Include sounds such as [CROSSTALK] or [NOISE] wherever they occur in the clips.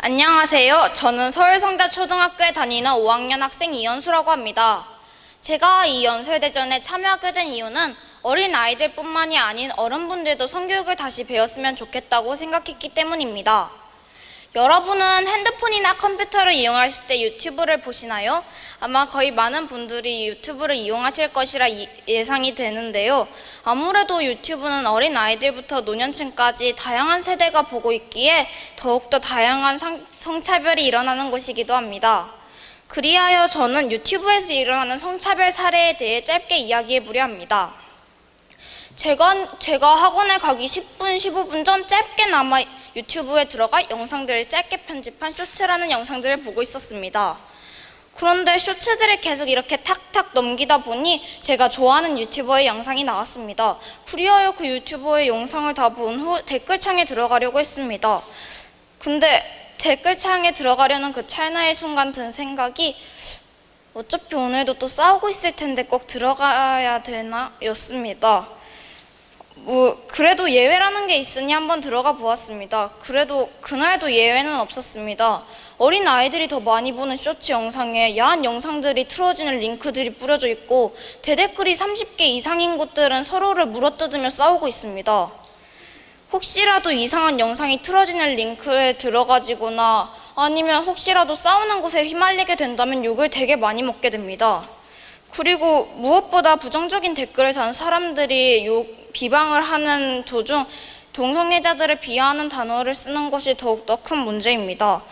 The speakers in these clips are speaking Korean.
안녕하세요. 저는 서울성자초등학교에 다니는 5학년 학생 이연수라고 합니다. 제가 이 연설대전에 참여하게 된 이유는 어린 아이들뿐만이 아닌 어른분들도 성교육을 다시 배웠으면 좋겠다고 생각했기 때문입니다. 여러분은 핸드폰이나 컴퓨터를 이용하실 때 유튜브를 보시나요? 아마 거의 많은 분들이 유튜브를 이용하실 것이라 이- 예상이 되는데요. 아무래도 유튜브는 어린 아이들부터 노년층까지 다양한 세대가 보고 있기에 더욱더 다양한 상- 성차별이 일어나는 곳이기도 합니다. 그리하여 저는 유튜브에서 일어나는 성차별 사례에 대해 짧게 이야기해 보려 합니다. 제가, 제가 학원에 가기 10분, 15분 전 짧게나마 유튜브에 들어가 영상들을 짧게 편집한 쇼츠라는 영상들을 보고 있었습니다. 그런데 쇼츠들을 계속 이렇게 탁탁 넘기다 보니 제가 좋아하는 유튜버의 영상이 나왔습니다. 그리하여 그 유튜버의 영상을 다 본 후 댓글창에 들어가려고 했습니다. 근데 댓글창에 들어가려는 그 찰나의 순간 든 생각이 어차피 오늘도 또 싸우고 있을 텐데 꼭 들어가야 되나? 였습니다. 뭐 그래도 예외라는 게 있으니 한번 들어가 보았습니다. 그래도 그날도 예외는 없었습니다. 어린 아이들이 더 많이 보는 쇼츠 영상에 야한 영상들이 틀어지는 링크들이 뿌려져 있고 대댓글이 30개 이상인 곳들은 서로를 물어뜯으며 싸우고 있습니다. 혹시라도 이상한 영상이 틀어지는 링크에 들어가지거나 아니면 혹시라도 싸우는 곳에 휘말리게 된다면 욕을 되게 많이 먹게 됩니다. 그리고 무엇보다 부정적인 댓글을 단 사람들이 욕, 비방을 하는 도중 동성애자들을 비하하는 단어를 쓰는 것이 더욱 더 큰 문제입니다.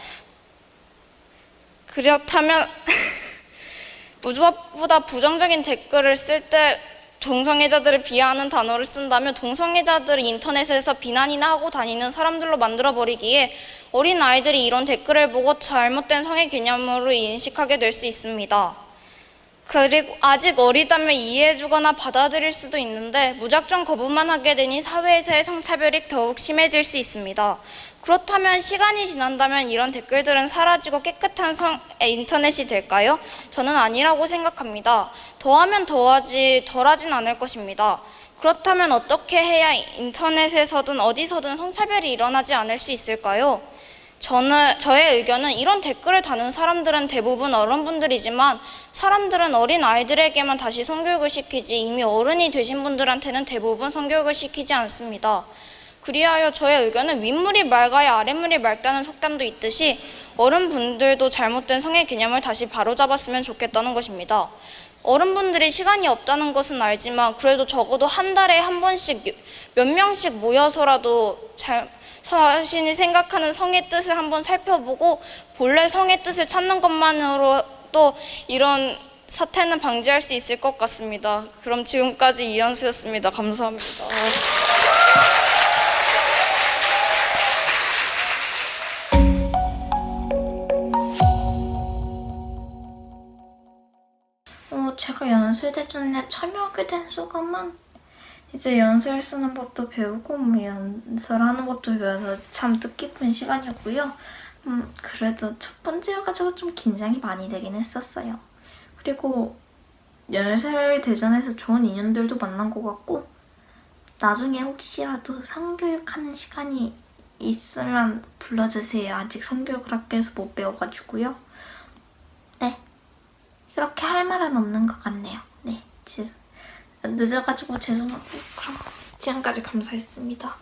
그렇다면 [LAUGHS] 무엇보다 부정적인 댓글을 쓸 때 동성애자들을 비하하는 단어를 쓴다면 동성애자들을 인터넷에서 비난이나 하고 다니는 사람들로 만들어버리기에 어린 아이들이 이런 댓글을 보고 잘못된 성의 개념으로 인식하게 될 수 있습니다. 그리고 아직 어리다면 이해해주거나 받아들일 수도 있는데 무작정 거부만 하게 되니 사회에서의 성차별이 더욱 심해질 수 있습니다. 그렇다면 시간이 지난다면 이런 댓글들은 사라지고 깨끗한 성, 에, 인터넷이 될까요? 저는 아니라고 생각합니다. 더하면 더하지 덜하진 않을 것입니다. 그렇다면 어떻게 해야 인터넷에서든 어디서든 성차별이 일어나지 않을 수 있을까요? 저는 저의 의견은 이런 댓글을 다는 사람들은 대부분 어른분들이지만 사람들은 어린 아이들에게만 다시 성교육을 시키지 이미 어른이 되신 분들한테는 대부분 성교육을 시키지 않습니다. 그리하여 저의 의견은 윗물이 맑아야 아랫물이 맑다는 속담도 있듯이 어른분들도 잘못된 성의 개념을 다시 바로잡았으면 좋겠다는 것입니다. 어른분들이 시간이 없다는 것은 알지만 그래도 적어도 한 달에 한 번씩 몇 명씩 모여서라도 잘 자신이 생각하는 성의 뜻을 한번 살펴보고 본래 성의 뜻을 찾는 것만으로도 이런 사태는 방지할 수 있을 것 같습니다. 그럼 지금까지 이현수였습니다. 감사합니다. 어, 제가 연설대전에 참여하게 된 소감은 이제 연설 쓰는 법도 배우고 뭐 연설하는 법도 배워서 참 뜻깊은 시간이었고요. 음, 그래도 첫 번째여가지고 좀 긴장이 많이 되긴 했었어요. 그리고 연설 대전에서 좋은 인연들도 만난 것 같고 나중에 혹시라도 성교육하는 시간이 있으면 불러주세요. 아직 성교육을 학교에서 못 배워가지고요. 네. 그렇게 할 말은 없는 것 같네요. 네. 늦어가지고 죄송하고 그럼 지금까지 감사했습니다.